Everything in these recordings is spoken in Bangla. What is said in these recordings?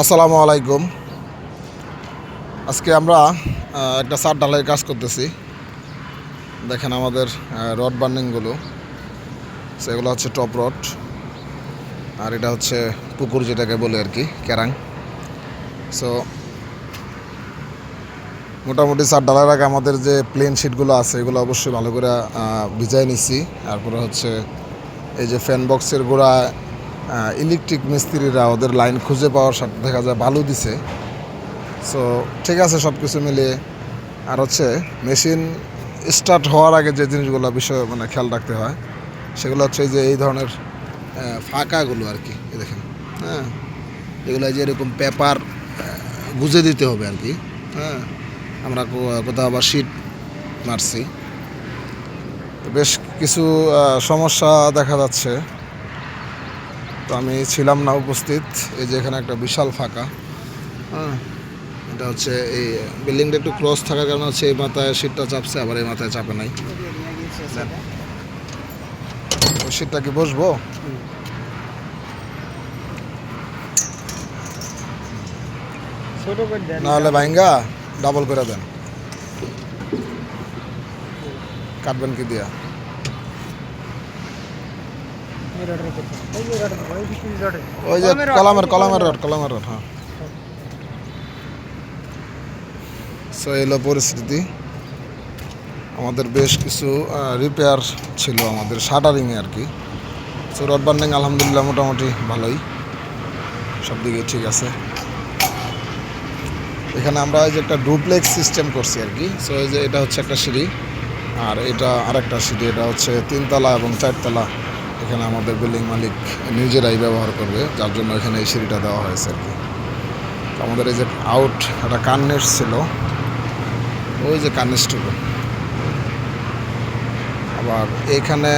আসসালামু আলাইকুম। আজকে আমরা একটা সার ঢালাইয়ের কাজ করতেছি। দেখেন আমাদের রড বার্নিংগুলো। সেগুলো হচ্ছে টপ রড। আর এটা হচ্ছে পুকুর যেটাকে বলে আর কি, ক্যারাং। সো মোটামুটি সার ঢালাইয়ের আগে আমাদের যে প্লেন শিটগুলো আছে, এগুলো অবশ্যই ভালো করে ভিজাই নিছি। তারপরে হচ্ছে এই যে ফ্যান বক্সের গোড়া ইলেকট্রিক মিস্ত্রিরা ওদের লাইন খুঁজে পাওয়ার সাথে দেখা যায় ভালো দিছে। সো ঠিক আছে সব কিছু মিলিয়ে আর হচ্ছে মেশিন স্টার্ট হওয়ার আগে যে জিনিসগুলো বিষয় মানে খেয়াল রাখতে হয়, সেগুলো হচ্ছে যে এই ধরনের ফাঁকাগুলো আর কি দেখেন হ্যাঁ? এগুলো যে এরকম পেপার গুজে দিতে হবে আর কি হ্যাঁ? আমরা কোথাও আবার শিট মারছি। বেশ কিছু সমস্যা দেখা যাচ্ছে। তো আমি ছিলাম না উপস্থিত, এই যে এখানে একটা বিশাল ফাঁকা। হ্যাঁ এটা হচ্ছে এই বিল্ডিংটা একটু ক্লোজ থাকার কারণে হচ্ছে এই মাথায় সিটটা চাপছে, আবার এই মাথায় চাপে নাই। সিটটা কি বসবো? নাহলে ভাইঙ্গা ডাবল করে দেন। কাটবেন কি দিয়া এই রডের কথা ওই যে কলামের কলামের রড কলামের রড হ্যাঁ। সো এলো পরিস্থিতি। আমাদের বেশ কিছু রিপেয়ার ছিল আমাদের শাটারিংয়ে আর কি। সো রড বার্নিং আলহামদুলিল্লাহ মোটামুটি ভালোই। সব দিকে ঠিক আছে। এখানে আমরা যে একটা ডুপ্লেক্স সিস্টেম করছি আর কি। সো এই যে এটা হচ্ছে একটা সিঁড়ি, আর এটা আরেকটা সিঁড়ি, এটা হচ্ছে তিনতলা এবং চারতলা। এখানে আমাদের বিল্ডিং মালিক নিজেরাই ব্যবহার করবে যার জন্য এখানে এই সিঁড়িটা দেওয়া হয়েছে আর কি। আমাদের এই যে আউট একটা কান্নেস ছিল ওই যে কান্নেসটুকু। আবার এখানে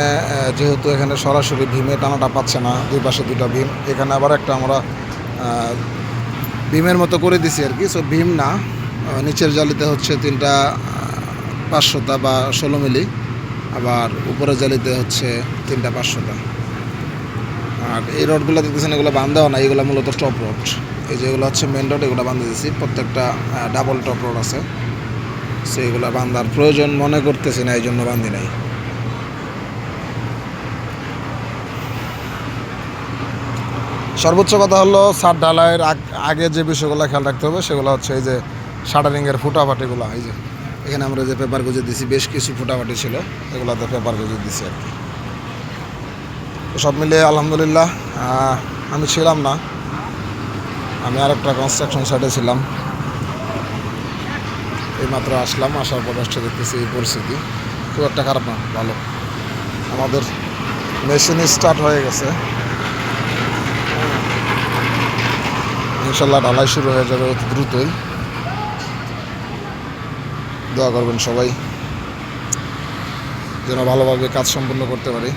যেহেতু এখানে সরাসরি ভীমে টানাটা পাচ্ছে না দুই পাশে দুটা ভীম এখানে আবার একটা আমরা ভীমের মতো করে দিছি আর কি। সো ভীম না নিচের জালিতে হচ্ছে তিনটা আহ, পাঁচশোতা বা ষোলো মিলি। আবার উপরের জালিতে হচ্ছে তিনটা পাঁচশোতা আর এই রডগুলো দেখতেছেন, এগুলো বান্ধাও না এগুলো মূলত টপ রড। এই যে এগুলো হচ্ছে মেন রড এগুলো বান্ধে দিয়েছি প্রত্যেকটা ডাবল টপ রড আছে। সো এগুলো বান্ধার প্রয়োজন মনে করতেছি না এই জন্য বান্ধি নাই। সর্বোচ্চ কথা হলো, সার ঢালাইয়ের আগ- যে বিষয়গুলো খেয়াল রাখতে হবে, সেগুলো হচ্ছে এই যে শাটারিংয়ের ফুটাফাটিগুলো, এই যে। এখানে আমরা যে পেপার গুজে দিছি, বেশ কিছু ফুটাফাটি ছিল, এগুলোতে পেপার গুজে দিছি আর কি। সব মিলিয়ে আলহামদুলিল্লাহ আমি ছিলাম না। আমি আর একটা কনস্ট্রাকশন সাইটে ছিলাম। এইমাত্র আসলাম, আসার পর আসতে দেখতেছি এই পরিস্থিতি। খুব একটা খারাপ না, ভালো। আমাদের মেশিন স্টার্ট হয়ে গেছে। ইনশাল্লাহ ঢালাই শুরু হয়ে যাবে অতি দ্রুতই। দোয়া করবেন সবাই, যেন ভালোভাবে কাজ সম্পন্ন করতে পারি।